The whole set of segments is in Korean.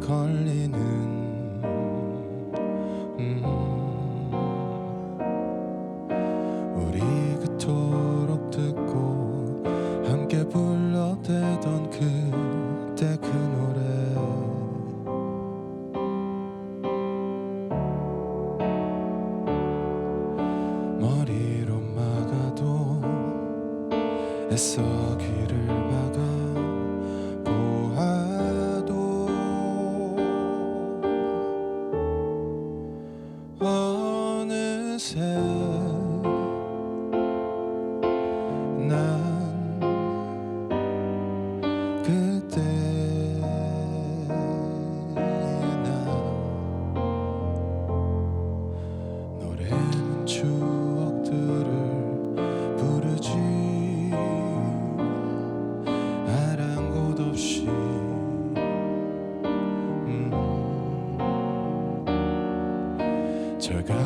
걸리는 음. 우리 그토록 듣고 함께 불러대던 그때 그 노래. 머리로 막아도 애써 추억들을 부르지. 아랑곳 없이. 음. 절가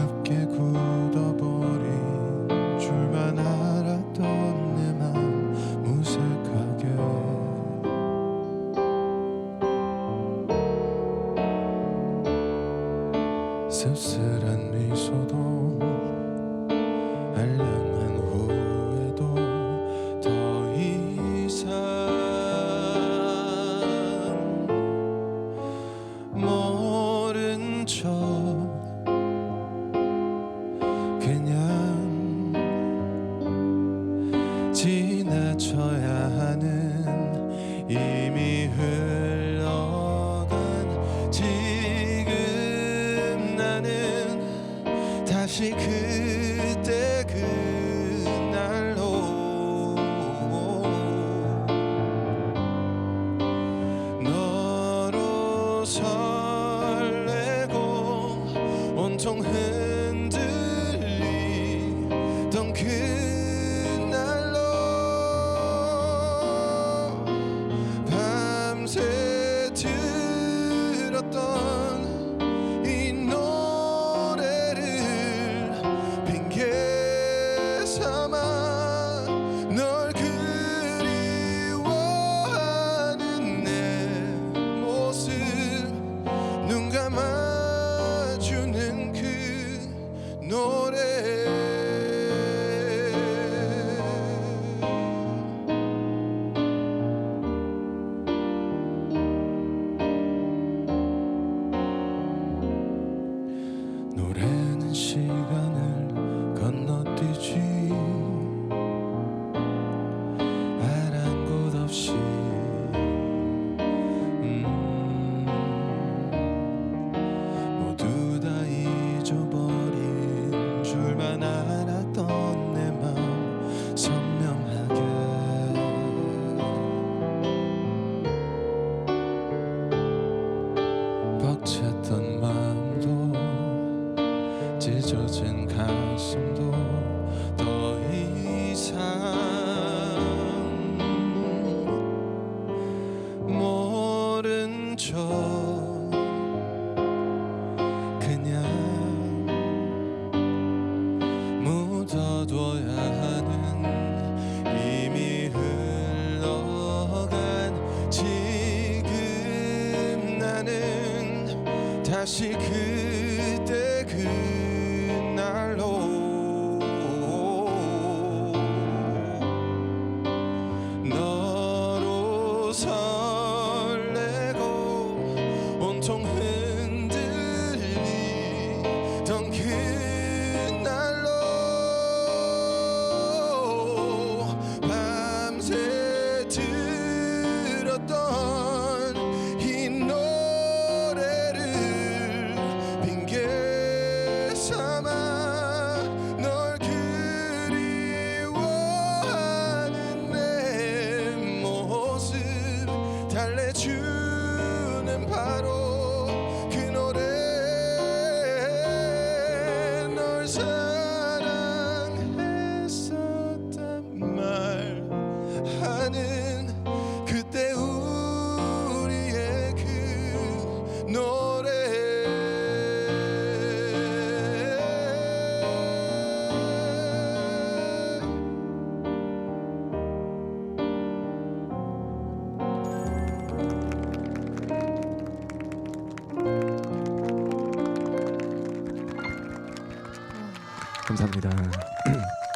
모른 척 온통 흔들리던 그 しくてく 할래 주 감사합니다.